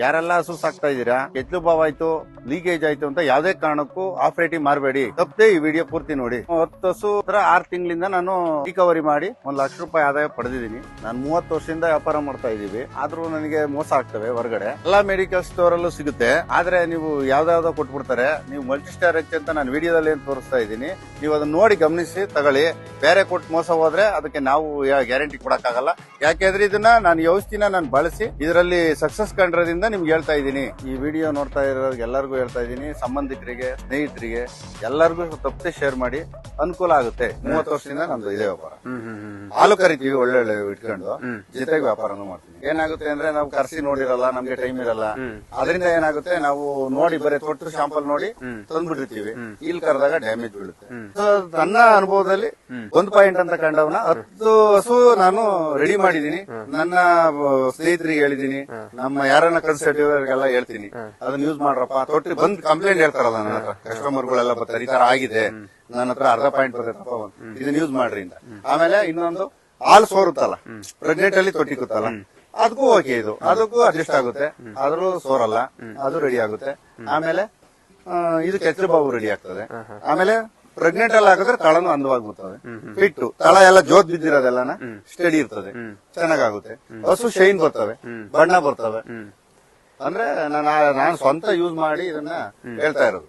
ಯಾರೆಲ್ಲ ಹಸು ಇದೀರಾ ಕೆಚ್ಚಲು ಭಾವ ಆಯ್ತು ಲೀಕೇಜ್ ಆಯ್ತು ಅಂತ ಯಾವ್ದೇ ಕಾರಣಕ್ಕೂ ಆಫ್ ಮಾಡಬೇಡಿ ತಪ್ಪದೆ ಈ ವಿಡಿಯೋ ಪೂರ್ತಿ ನೋಡಿ. ಹತ್ತು ಹಸು ಆರ್ ತಿಂಗಳಿಂದ ನಾನು ರಿಕವರಿ ಮಾಡಿ ಒಂದ್ ಲಕ್ಷ ರೂಪಾಯಿ ಆದಾಯ ಪಡೆದಿದ್ದೀನಿ. ನಾನು ಮೂವತ್ತು ವರ್ಷದಿಂದ ವ್ಯಾಪಾರ ಮಾಡ್ತಾ ಇದೀವಿ ಆದ್ರೂ ನನಗೆ ಮೋಸ ಆಗ್ತವೆ ಹೊರಗಡೆ. ಎಲ್ಲಾ ಮೆಡಿಕಲ್ ಸ್ಟೋರ್ ಅಲ್ಲೂ ಸಿಗುತ್ತೆ. ಆದ್ರೆ ನೀವು ಯಾವ್ದಾವ್ದೋ ಕೊಟ್ಬಿಡ್ತಾರೆ. ನೀವು ಮಲ್ಟಿ ಸ್ಟಾರ್ ಎಚ್ ಅಂತ ನಾನು ವಿಡಿಯೋದಲ್ಲಿ ಏನ್ ತೋರಿಸ್ತಾ ಇದ್ದೀನಿ. ನೀವು ಅದನ್ನ ನೋಡಿ ಗಮನಿಸಿ, ತಗೊಳ್ಳಿ. ಬೇರೆ ಕೊಟ್ಟು ಮೋಸ ಹೋದ್ರೆ ಅದಕ್ಕೆ ನಾವು ಗ್ಯಾರಂಟಿ ಕೊಡಕ್ಕಾಗಲ್ಲ. ಯಾಕೆಂದ್ರೆ ಇದನ್ನ ನಾನು ವ್ಯವಸ್ಥೆನ ನಾನು ಬಳಸಿ. ಇದರಲ್ಲಿ ಸಕ್ಸಸ್ ಕಂಡ್ರದಿಂದ ನಿಮ್ಗೆ ಹೇಳ್ತಾ ಇದ್ದೀನಿ. ಈ ವಿಡಿಯೋ ನೋಡ್ತಾ ಇರೋರಿಗೆ ಎಲ್ಲರಿಗೂ ಹೇಳ್ತಾ ಇದ್ದೀನಿ. ಸಂಬಂಧಿಕರಿಗೆ ಸ್ನೇಹಿತರಿಗೆ ಎಲ್ಲರಿಗೂ ತಪ್ಪದೆ ಶೇರ್ ಮಾಡಿ. ಅನುಕೂಲ ಆಗುತ್ತೆ. ಮೂವತ್ತು ವರ್ಷದಿಂದ ನಮ್ದು ಇದೇ ವ್ಯಾಪಾರ. ಹಾಲು ಕರಿತೀವಿ ಒಳ್ಳೆ ಒಳ್ಳೆ ಇಟ್ಕೊಂಡು ಜೊತೆಗೆ ವ್ಯಾಪಾರನೂ ಮಾಡ್ತೀವಿ. ಏನಾಗುತ್ತೆ ಅಂದ್ರೆ ನಾವು ಕರ್ಸಿ ನೋಡಿರಲ್ಲ ನಮ್ಗೆ ಟೈಮ್ ಇರಲ್ಲ. ಅದರಿಂದ ಏನಾಗುತ್ತೆ ನಾವು ನೋಡಿ ಬರೀ ತೊಟ್ಟು ಶಾಂಪಲ್ ನೋಡಿ ತಂದ್ಬಿಟ್ಟಿರ್ತೀವಿ. ಇಲ್ಲಿ ಕರೆದಾಗ ಡ್ಯಾಮೇಜ್ ಬೀಳುತ್ತೆ. ನನ್ನ ಅನುಭವದಲ್ಲಿ ಒಂದು ಪಾಯಿಂಟ್ ಅಂತ ಕಂಡವನ ಹತ್ತು ಹಸು ನಾನು ರೆಡಿ ಮಾಡಿದೀನಿ ನನ್ನ ಸ್ನೇಹಿತರಿಗೆ ಹೇಳಿದೀನಿ ನಮ್ಮ ಯಾರನ್ನ ಕನ್ಸಲ್ಟಿವ್ರಿಗೆಲ್ಲ ಹೇಳ್ತೀನಿ. ಅದನ್ನ ಯೂಸ್ ಮಾಡ್ರಪ್ಪ. ತೊಟ್ಟಿ ಬಂದ್ ಕಂಪ್ಲೇಂಟ್ ಹೇಳ್ತಾರಲ್ಲ ನನ್ನ ಹತ್ರ. ಕಸ್ಟಮರ್ ಗಳೆಲ್ಲ ಬರ್ತಾರೆ. ಈ ತರ ಆಗಿದೆ. ನನ್ನ ಹತ್ರ ಅರ್ಧ ಪಾಯಿಂಟ್ ಬರ್ತೈತಪ್ಪ. ಇದನ್ನ ಯೂಸ್ ಮಾಡ್ರಿ ಅಂತ ಆಮೇಲೆ ಇನ್ನೊಂದು ಹಾಲು ಸೋರುತ್ತಲ್ಲ. ಪ್ರೆಗ್ನೆಂಟ್ ಅಲ್ಲಿ ತೊಟ್ಟಿಕ್ಕುತ್ತಲ್ಲ ಅದಕ್ಕೂ ಓಕೆ ಇದು. ಅದಕ್ಕೂ ಅಡ್ಜಸ್ಟ್ ಆಗುತ್ತೆ. ಆದ್ರೂ ಸೋರಲ್ಲ. ಅದು ರೆಡಿ ಆಗುತ್ತೆ. ಆಮೇಲೆ ಇದು ಕೆತ್ತರಿ ಬಾಬು ರೆಡಿ ಆಗ್ತದೆ. ಆಮೇಲೆ ಪ್ರೆಗ್ನೆಂಟ್ ಎಲ್ಲ ಹಾಕಿದ್ರೆ ತಳನು ಅಂದವಾಗಿ ಬಿಟ್ಟು ಫಿಟ್ಟು ತಳ ಎಲ್ಲ ಜೋತ್ ಬಿದ್ದಿರೋದೆಲ್ಲನ? ಸ್ಟಡಿ ಇರ್ತದೆ. ಚೆನ್ನಾಗಾಗುತ್ತೆ. ಹಸು ಶೈನ್ ಬರ್ತವೆ. ಬಣ್ಣ ಬರ್ತವೆ. ಅಂದ್ರೆ ನಾನು ನಾನು ಸ್ವಂತ ಯೂಸ್ ಮಾಡಿ ಇದನ್ನ ಹೇಳ್ತಾ ಇರೋದು.